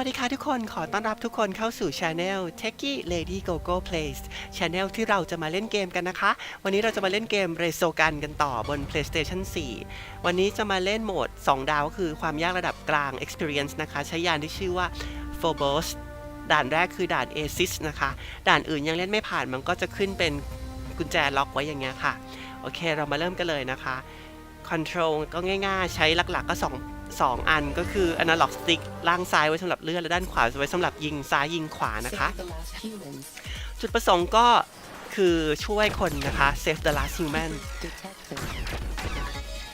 วัสดีค่ะทุกคนขอต้อนรับทุกคนเข้าสู่ Channel Techie Lady Gogo Plays Channel ที่เราจะมาเล่นเกมกันนะคะ วันนี้เราจะมาเล่นเกม r e s o g u n กันต่อบน PlayStation 4 วันนี้จะมาเล่นโหมด 2 ดาวก็คือความยากระดับกลาง Experience นะคะ ใช้ยานที่ชื่อว่า Phobos ด่านแรกคือด่าน Asis นะคะ ด่านอื่นยังเล่นไม่ผ่านมันก็จะขึ้นเป็นกุญแจล็อกไว้อย่างเงี้ยค่ะ โอเคเรามาเริ่มกันเลยนะคะ Control ก็ง่ายๆ ใช้หลักๆก็ 2 2 อันก็คือ Analog Stick ล่างซ้ายไว้สำหรับเลื่อนและด้านขวาไว้สำหรับยิงซ้ายยิงขวานะคะ จุดประสงค์ก็คือช่วยคนนะคะ Save the last human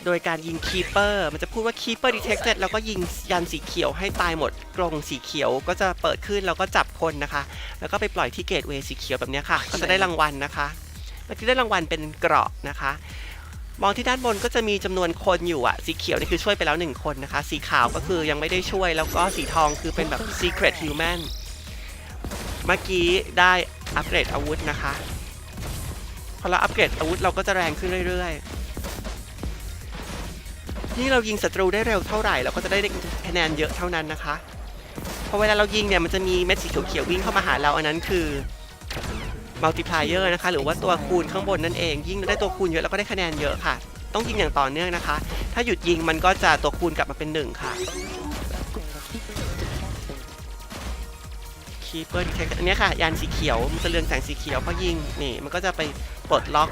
โดยการยิง Keeper มันจะพูดว่า Keeper detected แล้วก็ยิงยันสีเขียวให้ตายหมดกรงสีเขียวก็จะเปิดขึ้นแล้วก็จับคนนะคะ แล้วก็ไปปล่อยที่เกตเวย์สีเขียวแบบนี้ค่ะ ก็จะได้รางวัลนะคะเมื่อกี้ได้รางวัลเป็นเกราะนะคะ มองที่ด้านบนก็จะมีจำนวนคนอยู่อะสีเขียวนี่คือช่วยไปแล้วหนึ่งคนนะคะ สีขาวก็คือยังไม่ได้ช่วย แล้วก็สีทองคือเป็นแบบ secret human เมื่อกี้ได้อัปเกรดอาวุธนะคะพอเราอัปเกรดอาวุธเราก็จะแรงขึ้นเรื่อยๆ นี่เรายิงศัตรูได้เร็วเท่าไหร่เราก็จะได้คะแนนเยอะเท่านั้นนะคะพอเวลาเรายิงเนี่ยมันจะมีเม็ดสีเขียวๆวิ่งเข้ามาหาเราอันนั้นคือ multiplier นะคะ หรือว่าตัวคูณข้างบนนั่นเอง ยิ่งได้ตัวคูณเยอะเราก็ได้คะแนนเยอะค่ะ ต้องยิงอย่างต่อเนื่องนะคะ ถ้าหยุดยิงมันก็จะตัวคูณกลับมาเป็นหนึ่งค่ะ Upgrade. Keeper detected. keeper detect อันนี้ค่ะ ยานสีเขียวมันจะเรืองแสงสีเขียวพอยิงนี่มันก็จะไปปลดล็อก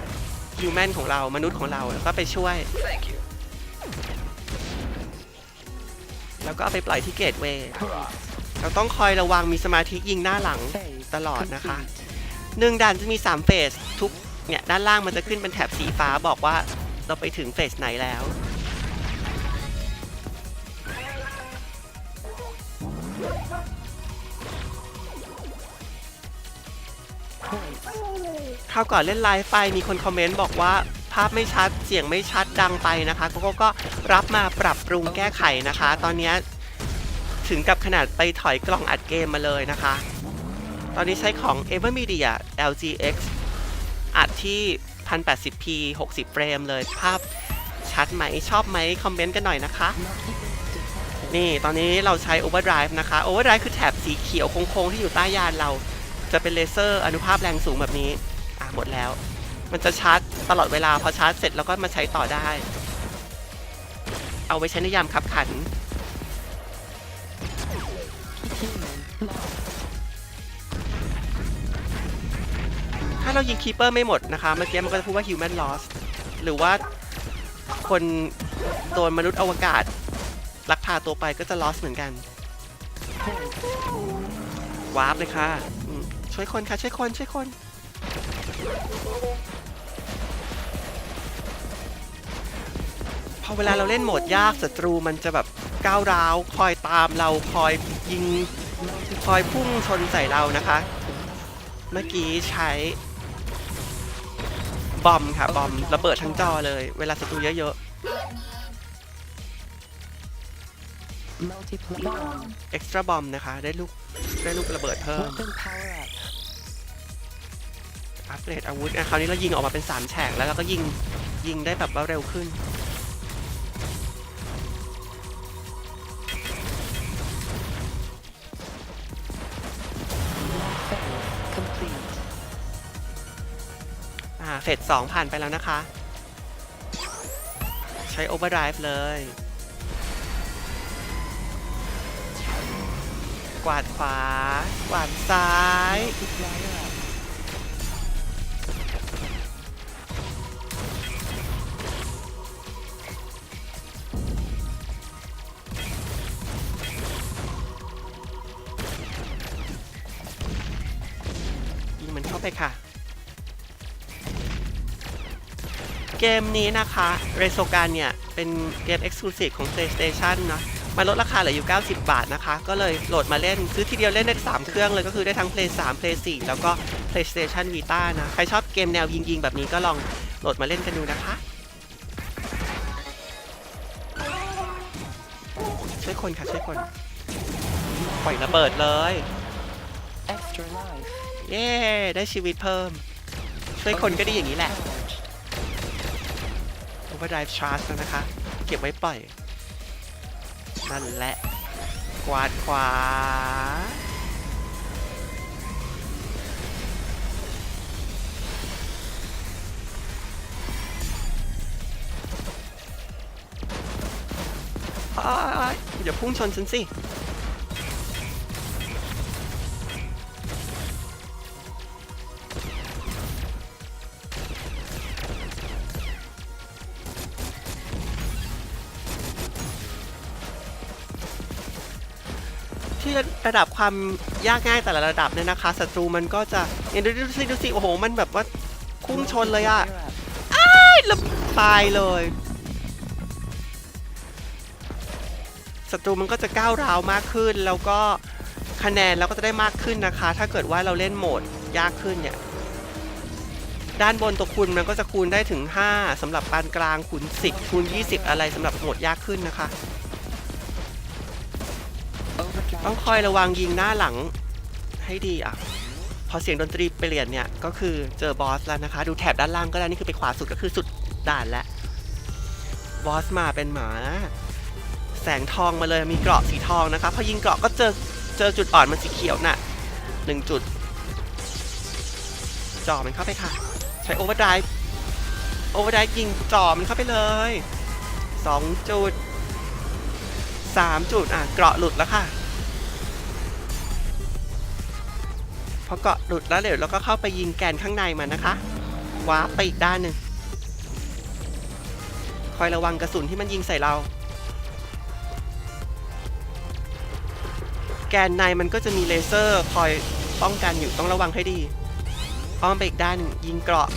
human ของเรามนุษย์ของเราแล้วก็ไปช่วย แล้วก็เอาไปปล่อยที่เกตเวย์เราต้องคอยระวังมีสมาธิยิงหน้าหลังตลอดนะคะ หนึ่งด่านจะมี 3 เฟส ทุกเนี่ยด้านล่างมันจะขึ้นเป็นแถบสีฟ้าบอกว่าเราไปถึงเฟสไหนแล้ว คราวก่อนเล่นไลฟ์ไปมีคนคอมเมนต์บอกว่าภาพไม่ชัดเสียงไม่ชัดดังไปนะคะโกโก้ก็รับมาปรับปรุงแก้ไขนะคะ ตอนนี้ถึงกับขนาดไปถอยกล่องอัดเกมมาเลยนะคะ ตอนนี้ใช้ของ Evermedia LGX อัดที่ 1080p 60 เฟรมเลย ภาพชัดไหม ชอบไหม คอมเมนต์กันหน่อยนะคะ นี่ตอนนี้เราใช้ Overdrive นะคะ Overdrive คือแถบสีเขียวโค้งๆ ที่อยู่ใต้ยานเรา จะเป็นเลเซอร์อนุภาพแรงสูงแบบนี้ อะ หมดแล้ว มันจะชาร์จตลอดเวลา พอชาร์จเสร็จแล้วก็มาใช้ต่อได้ เอาไว้ใช้ในยามขับขันาเรายิงคีเปอร์ไม่หมดนะคะ เมื่อกี้มันก็จะพูดว่า human loss หรือว่าคนโดนมนุษย์อวกาศลักพาตัวไปก็จะ loss เหมือนกันวาร์ปเลยค่ะ ช่วยคนค่ะ ช่วยคน ช่วยคน พอเวลาเราเล่นโหมดยากศัตรูมันจะแบบก้าวร้าว คอยตามเราคอยยิง คอยพุ่งชนใส่เรานะคะ เมื่อกี้ใช้ บอมค่ะบอมระเบิดทั้งจอเลย เวลาศัตรูเยอะ Multiply. Bomb. ๆ extra บอมนะคะ ได้ลูกได้ลูกระเบิดเพิ่ม Weapon power up. อัปเกรดอาวุธอะคราวนี้เรายิงออกมาเป็น 3 แฉกแล้วเราก็ยิงยิงได้แบบว่าเร็วขึ้น เฟสสองผ่านไปแล้วนะคะ ใช้ Overdrive เลย กวาดขวา กวาดซ้าย ยิงมันเข้าไปค่ะ เกมนี้นะคะเรโซการเนี่ยเป็นเกม Exclusive ของ PlayStation เนอะมาลดราคาเหลืออยู่ 90 บาทนะคะ ก็เลยโหลดมาเล่น ซื้อทีเดียวเล่นได้ 3 เครื่องเลยก็คือได้ทั้ง Play 3 Play 4 แล้วก็ PlayStation Vita นะ ใครชอบเกมแนวยิง ๆ แบบนี้ก็ลองโหลดมาเล่นกันดูนะคะ ช่วยคนค่ะ ช่วยคน ปล่อยระเบิดเลย Extra life. เย้ ได้ชีวิตเพิ่ม ช่วยคนก็ดีอย่างนี้แหละ Charge. Overdrive Charge แล้วนะคะ เก็บไว้ปล่อย นั่นแหละ กวาดขวาอ้ายอย่าพุ่งชนฉันสิ ที่ระดับความยากง่ายแต่ละระดับเนี่ยนะคะศัตรูมันก็จะเนี่ยดูสิดูสิโอ้โหมันแบบว่าพุ่งชนเลยอะ Fire up. แล้วตายเลยศัตรูมันก็จะก้าวร้าวมากขึ้น แล้วก็คะแนนเราก็จะได้มากขึ้นนะคะ ถ้าเกิดว่าเราเล่นโหมดยากขึ้นเนี่ยด้านบนตัวคูณมันก็จะคูณได้ถึง 5สำหรับปานกลางคูณ10คูณ20 อะไรสำหรับโหมดยากขึ้นนะคะ ต้องคอยระวังยิงหน้าหลังให้ดีอะ พอเสียงดนตรีเปลี่ยนเนี่ย ก็คือเจอบอสแล้วนะคะ ดูแถบด้านล่างก็ได้นี่คือไปขวาสุดก็คือสุดด่านแล้วบอสมาเป็นหมา แสงทองมาเลยมีเกราะสีทองนะคะพอยิงเกราะก็เจอเจอจุดอ่อนมันสีเขียวน่ะหนึ่งจุดจ่อมันเข้าไปค่ะ ใช้โอเวอร์ไดรฟ์โอเวอร์ไดรฟ์ยิงจ่อมันเข้าไปเลยสองจุดสามจุดอะเกราะหลุดแล้วค่ะ พอเกาะหลุดแล้วเดี๋ยวเราก็เข้าไปยิงแกนข้างในมันนะคะวาร์ปไปอีกด้านหนึ่งคอยระวังกระสุนที่มันยิงใส่เรา แกนในมันก็จะมีเลเซอร์คอยป้องกันอยู่ต้องระวังให้ดีอ้อมไปอีกด้านหนึ่งยิงเกราะ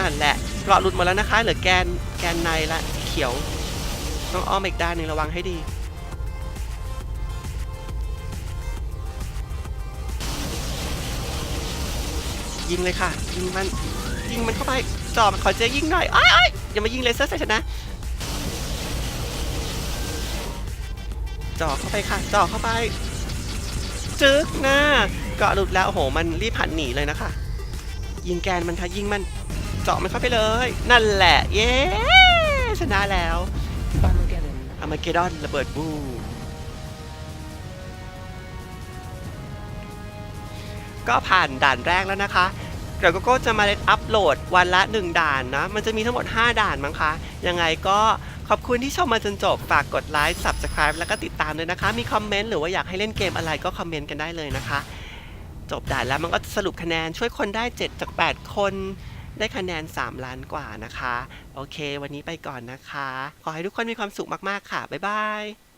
นั่นแหละเกราะหลุดหมดแล้วนะคะเหลือแกนแกนในละสีเขียว ต้องอ้อมไปอีกด้านหนึ่งระวังให้ดี ยิงเลยค่ะ ยิงมัน ยิงมันเข้าไปจ่อมันขอเจยิงหน่อยอ้ายอ้ยอย่ามายิงเลเซอร์ใส่ฉันนะจ่อเข้าไปค่ะจ่อเข้าไปจึ๊กนะเกาะหลุดแล้วโอ้โห มันรีบหันหนีเลยนะคะ ยิงแกนมันค่ะยิงมันเจาะมันเข้าไปเลย นั่นแหละ เย้ชนะแล้วอ r มาเกดอนระเบิดบู ก็ผ่านด่านแรกแล้วนะคะเดี๋ยวก็จะมาเล่นอัปโหลดวันละ 1 ด่านนะ มันจะมีทั้งหมด 5 ด่านมั้งคะ ยังไงก็ขอบคุณที่ชมมาจนจบ ฝากกดไลค์ Subscribe แล้วก็ติดตามด้วยนะคะ มีคอมเมนต์หรือว่าอยากให้เล่นเกมอะไรก็คอมเมนต์กันได้เลยนะคะ จบด่านแล้วมันก็สรุปคะแนนช่วยคนได้ 7 จาก 8 คนได้คะแนน 3 ล้านกว่านะคะ โอเค วันนี้ไปก่อนนะคะ ขอให้ทุกคนมีความสุขมาก ๆ ค่ะ บ๊ายบาย